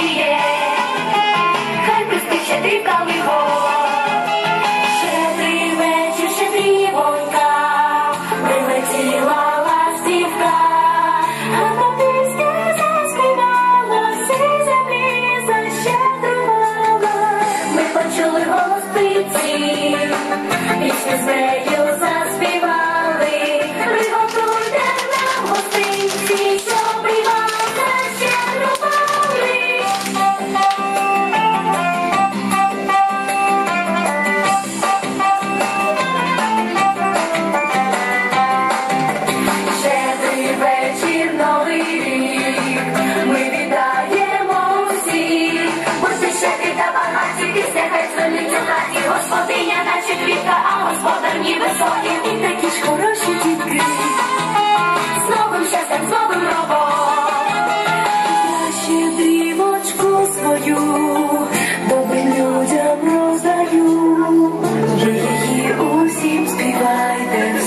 радіє, хай пристичати калиго, щедрий вечір, щедрівонька, прилетіла ластівка, а бабиська заспівала, всі землі защедрувала. Ми почули голос птиці, пісня з господиня, наче квітка, а господар ніби соня. І такі ж хороші дітки. З новим щастям, з новим роком. Я ще дрівочку свою добрим людям роздаю. Ви її усім співайте.